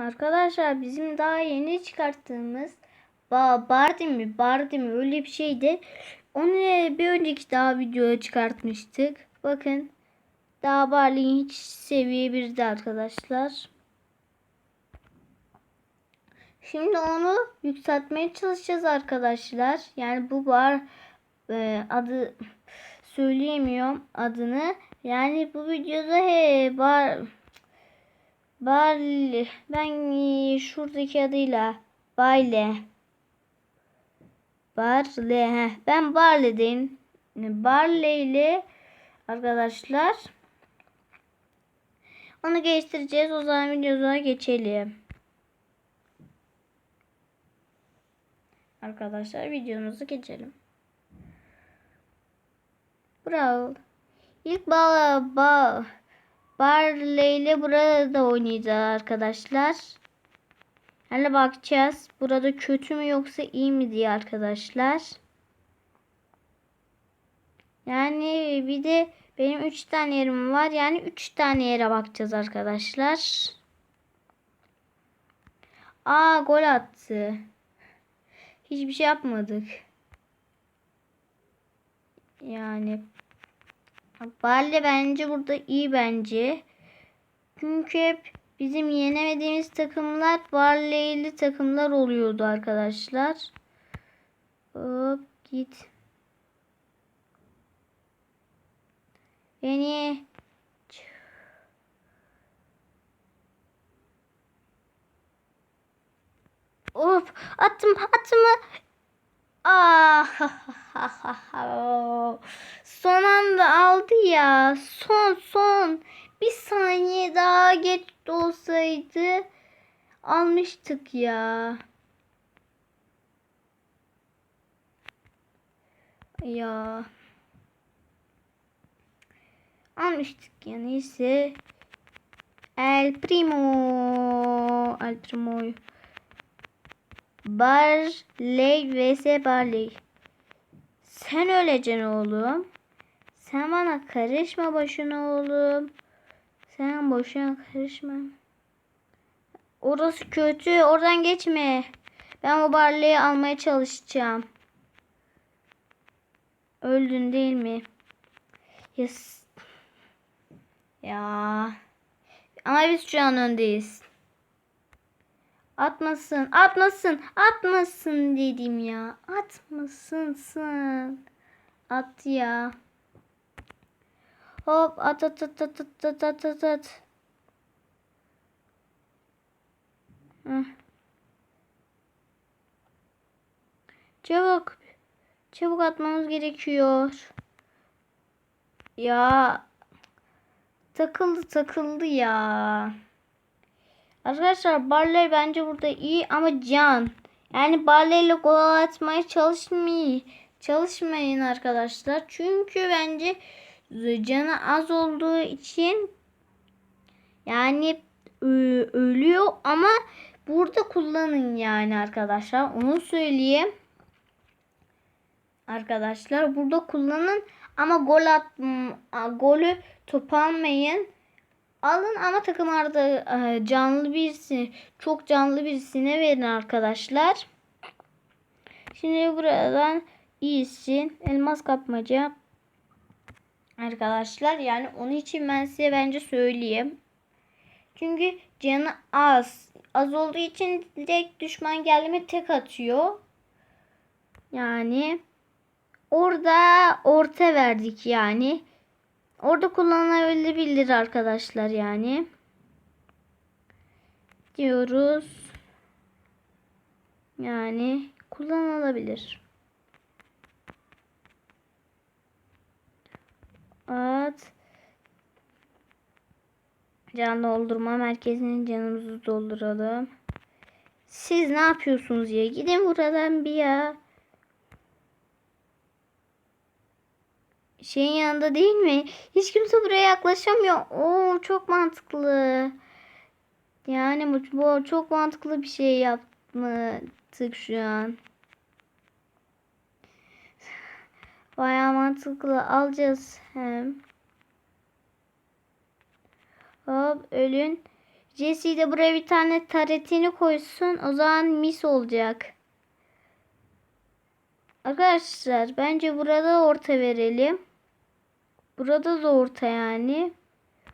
Arkadaşlar bizim daha yeni çıkarttığımız ba Bardi mi Bardi mi öyle bir şeydi. Onu bir önceki daha videoya çıkartmıştık. Bakın daha Barley'in hiç seviye birdi arkadaşlar. Şimdi onu yükseltmeye çalışacağız arkadaşlar. Yani bu bar e, adı söyleyemiyorum adını. Yani bu videoda he bar Barley ben e, şuradaki adıyla Bayle Barley heh, ben Barley'deyim. Barley ile arkadaşlar onu geliştireceğiz. O zaman videoya geçelim. Arkadaşlar videomuzu geçelim. Bravo. İlk ba ba Barley ile burada oynayacağız arkadaşlar. Hele bakacağız. Burada kötü mü yoksa iyi mi diye arkadaşlar. Yani bir de benim 3 tane yerim var. Yani 3 tane yere bakacağız arkadaşlar. Aa gol attı. Hiçbir şey yapmadık. Yani Barley bence burada iyi bence. Çünkü hep bizim yenemediğimiz takımlar Barley'li takımlar oluyordu arkadaşlar. Hop git. Beni Of attım attım. Ah son anda aldı ya. Son son. Bir saniye daha geç olsaydı almıştık ya. Ya. Almıştık ya neyse. El Primo. El Primo'yu. Barley vs Barley. Sen öleceksin oğlum. Sen bana karışma boşuna oğlum. Sen boşuna karışma. Orası kötü. Oradan geçme. Ben o Barley'i almaya çalışacağım. Öldün değil mi? Yes. Ya. Ama biz şu an öndeyiz. Atmasın, atmasın, atmasın dedim ya. Atmasın sın. At ya. Hop at at at at at at at at at. Çabuk. Çabuk atmamız gerekiyor. Ya. Takıldı takıldı ya. Arkadaşlar Barley bence burada iyi ama can. Yani Barley ile gol atmaya çalışmayın. Çalışmayın arkadaşlar. Çünkü bence canı az olduğu için yani ölüyor ama burada kullanın yani arkadaşlar. Onu söyleyeyim. Arkadaşlar burada kullanın ama gol at golü top almayın. Alın ama takımlarda e, canlı birisi, çok canlı birisine verin arkadaşlar. Şimdi buradan iyisin. Elmas kapmaca. Arkadaşlar yani onun için ben size bence söyleyeyim. Çünkü canı az. Az olduğu için direkt düşman gelme tek atıyor. Yani orada orta verdik yani. Orada kullanılabilir arkadaşlar yani. Diyoruz. Yani kullanılabilir. At. Can doldurma merkezinin canımızı dolduralım. Siz ne yapıyorsunuz ya? Gidin buradan bir ya. şeyin yanında değil mi? Hiç kimse buraya yaklaşamıyor. Oo çok mantıklı. Yani bu, bu çok mantıklı bir şey yaptık şu an. Baya mantıklı alacağız hem. Hop ölün. Jesse de buraya bir tane taretini koysun. O zaman mis olacak. Arkadaşlar bence burada orta verelim. Burada da orta yani.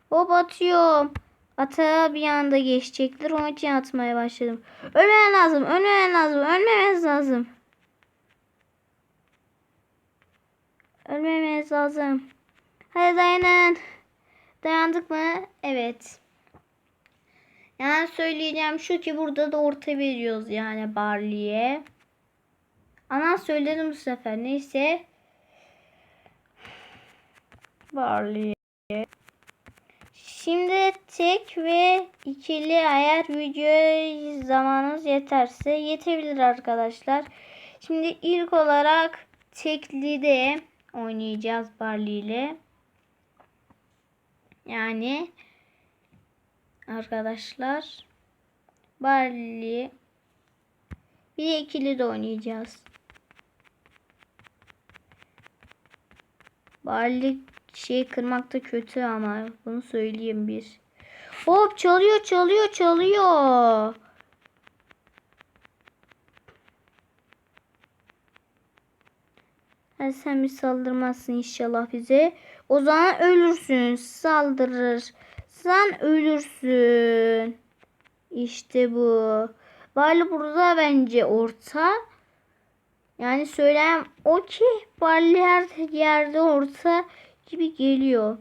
Hop atıyorum. Ata bir anda geçecekler. Onun için atmaya başladım. Ölmemen lazım. Ölmemen lazım. Ölmemeniz lazım. Ölmemeniz lazım. Hadi dayanın. Dayandık mı? Evet. Yani söyleyeceğim şu ki burada da orta veriyoruz yani Barley'e. Ana söyledim bu sefer. Neyse. Barley'e. Şimdi tek ve ikili eğer video zamanınız yeterse yetebilir arkadaşlar. Şimdi ilk olarak tekli de oynayacağız Barley ile. Yani arkadaşlar Barley bir ikili de oynayacağız. Barley şey kırmakta kötü ama bunu söyleyeyim bir. Hop çalıyor çalıyor çalıyor. Sen bir saldırmazsın inşallah bize. O zaman ölürsün. Saldırır. Sen ölürsün. İşte bu. Barley burada bence orta. Yani söylem o ki Barley her yerde orta gibi geliyor.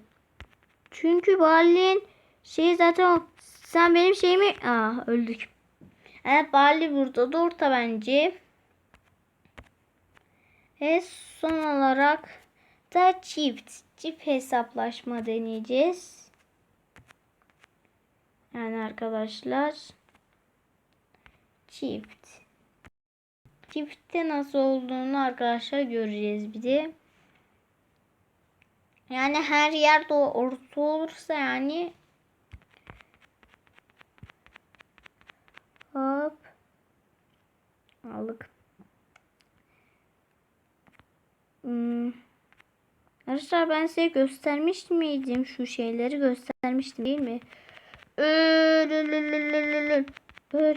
Çünkü Barley'in şey zaten. Sen benim şeyimi... Aa öldük. Evet Barley burada da orta bence. Ve son olarak da çift. Çift hesaplaşma deneyeceğiz. Yani arkadaşlar. Çift. Çiftte nasıl olduğunu arkadaşlar göreceğiz bir de. Yani her yerde o orta olursa yani hop aldık. Hmm. Arkadaşlar ben size göstermiştim miydim şu şeyleri göstermiştim değil mi? Öl.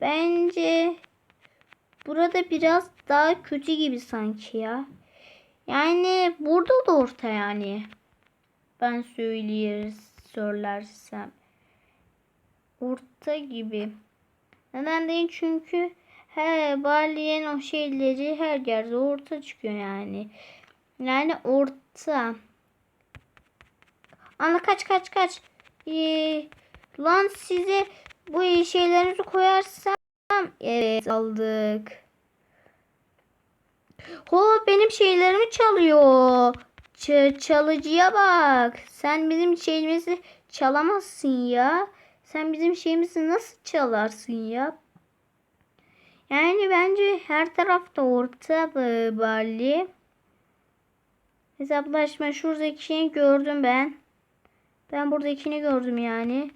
Bence burada biraz daha kötü gibi sanki ya. Yani burada da orta yani. Ben söyleyeriz söylersem. Orta gibi. Neden değil çünkü he Bali'nin o şeyleri her yerde orta çıkıyor yani. Yani orta. Ana kaç kaç kaç. Ee, lan size bu şeylerinizi koyarsam evet aldık. Ho benim şeylerimi çalıyor. Ç çalıcıya bak. Sen bizim şeyimizi çalamazsın ya. Sen bizim şeyimizi nasıl çalarsın ya? Her tarafta orta Bali. Hesaplaşma şuradaki şeyi gördüm ben. Ben buradakini gördüm yani.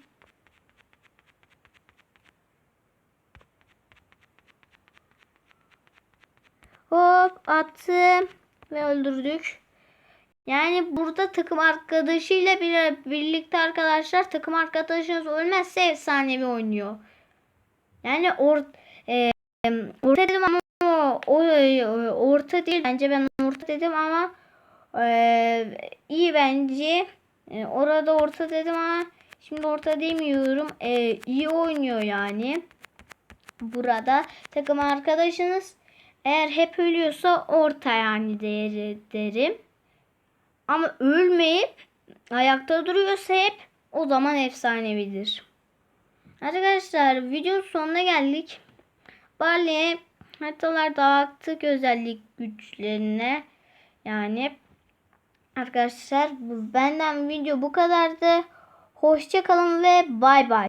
Hop attım ve öldürdük. Yani burada takım arkadaşıyla bir, birlikte arkadaşlar takım arkadaşınız ölmezse efsanevi oynuyor. Yani or, e, orta ama o, o, orta değil bence ben orta dedim ama e, iyi bence. E, orada orta dedim ama şimdi orta demiyorum. E, iyi oynuyor yani. Burada takım arkadaşınız eğer hep ölüyorsa orta yani değeri derim. Ama ölmeyip ayakta duruyorsa hep o zaman efsanevidir. Arkadaşlar videonun sonuna geldik. Barley'e haritalar dağıttık özellik güçlerine. Yani arkadaşlar benden video bu kadardı. Hoşçakalın ve bay bay.